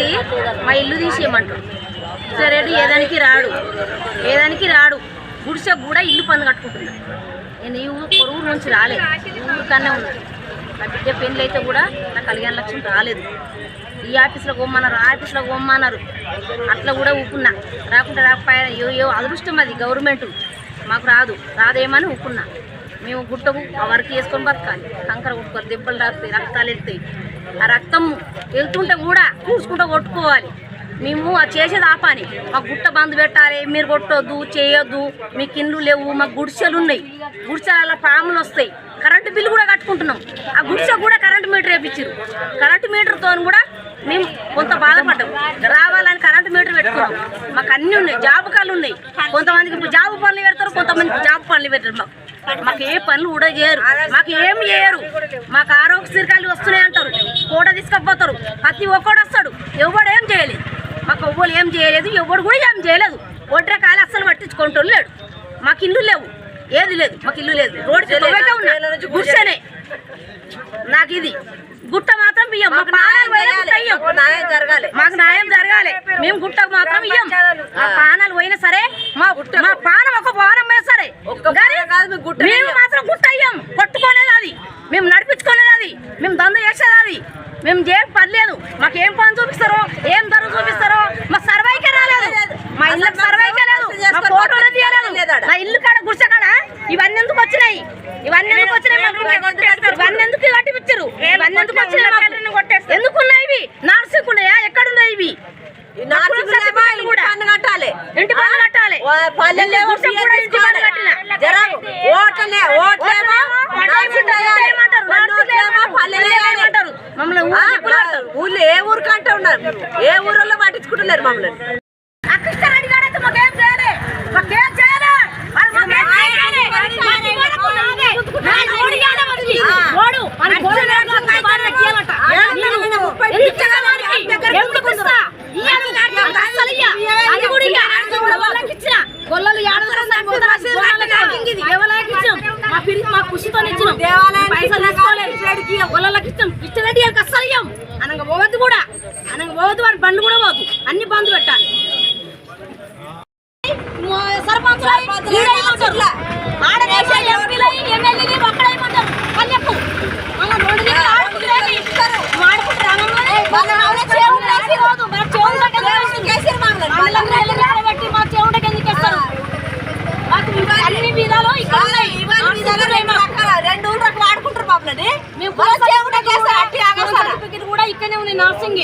రెడ్డి మా ఇల్లు తీసేయమంటాడు కిషన్ రెడ్డి ఏదానికి రాడు. ఏదానికి రాడు. గుడిసె కూడా ఇల్లు పని కట్టుకుంటున్నాడు నేను ఈ ఊరు పొరుగురు నుంచి రాలేదు ఈ ఊరికన్నా ఉన్నాను నా బిడ్డ పెళ్ళి అయితే కూడా నా కళ్యాణ లక్ష్యం రాలేదు. ఈ ఆఫీస్లో గొమ్మన్నారు ఆ ఆఫీస్లో గొమ్మన్నారు అట్లా కూడా ఊపున్నా రాకుండా రాకపోయా ఏ ఏ అదృష్టం అది గవర్నమెంట్. మాకు రాదు. రాదేమని ఊపున్నా మేము గుట్టకు ఆ వర్క్ చేసుకొని బతకాలి. కంకర కొట్టుకోవాలి దెబ్బలు రాస్తాయి రక్తాలు వెళ్తాయి ఆ రక్తం వెళ్తుంటే కూడా చూసుకుంటూ కొట్టుకోవాలి. మేము ఆ చేసేది ఆపాని మాకు గుట్ట బంద్ పెట్టాలి మీరు కొట్టొద్దు చేయొద్దు మీకు ఇండ్లు లేవు మాకు గుడిసెలు ఉన్నాయి. గుడిసెలలో పాములు వస్తాయి. కరెంటు బిల్లు కూడా కట్టుకుంటున్నాం. ఆ గుడిసె కూడా కరెంటు మీటర్ వేపించారు కరెంటు మీటర్తో కూడా మేము కొంత బాధపడ్డాం. రావాలని కరెంటు మీటర్ పెట్టుకున్నాం. మాకు అన్నీ ఉన్నాయి. జాబ్ కాళ్ళు ఉన్నాయి. కొంతమందికి ఇప్పుడు జాబ్ పనులు పెడతారు కొంతమంది జాబ్ పనులు పెట్టారు మాకు. మాకు ఏ పనులు కూడా చేయరు. మాకు ఏం చేయరు. మాకు ప్రతి ఒక్కడు వస్తాడు. ఎవడు ఏం చేయలేదు. మాకు ఎవ్వరు ఏం చేయలేదు ఎవడు కూడా ఏం చేయలేదు. ఒడ్రే కాలు అస్సలు పట్టించుకుంటూ లేడు. మాకు ఇల్లు లేవు. ఏది లేదు. మాకు ఇల్లు లేదు. రోడ్డు గుడిసెనే. నాకు ఇది. గుట్ట మాత్రం బియ్యం మా పానాలు పోయినా గుట్ట ఇయ్యం. న్యాయం జరగాలి. మాకు న్యాయం జరగాలి. మేము గుట్టకు మాత్రం ఇయ్యం. మా పానాలు పోయినా సరే మా మా పానం ఒక వారం పోయినా సరే. పానం మేము గుట్ట. మాత్రం గుట్ట ఇయ్యం కొట్టుకోలేదు అది మేము నడిపించుకోలేదు అది మేము దంద చేసేది అది మేము ఏం పని లేదు మాకు ఏం పని చూపిస్తారో ఏం ధర చూపిస్తారో మా సర్వైకే రాలేదు. మా ఇల్లు సర్వైకే లేదు. మా ఫోటోలు తీయలేదు. ఇల్లు కాడ గుడిసె కాడ ఇవన్నీ ఎందుకు వచ్చినాయి? ఇవన్నీ ఎందుకు వచ్చినాయి? ఇవన్నీ ఎందుకు కట్టిపించారు ఇవన్నీ ఎందుకు వచ్చినాయి? ఎందుకు ఉన్నాయి ఇవి? నార్సింగ్ ఉన్నాయా ఎక్కడ ఉన్నాయి ఇవి కట్టాలి. ఇంటి పన్ను కట్టాలి. ఓ అస్సలు ఇయ్య. అది కూడా ఇయ్య. గొల్లలకి ఇచ్చిన. గొల్లలు. ఎవరికి మా ఖుషితో ఇచ్చినాం దేవాలయానికి ఇస్తారు మాకు అన్ని విధాలు ఇక్కడ ఉన్నాయి రెండు ఊళ్ళకు వాడుకుంటారు మమ్మల్ని మేము కూడా ఇక్కడనే ఉంది నర్సింగ్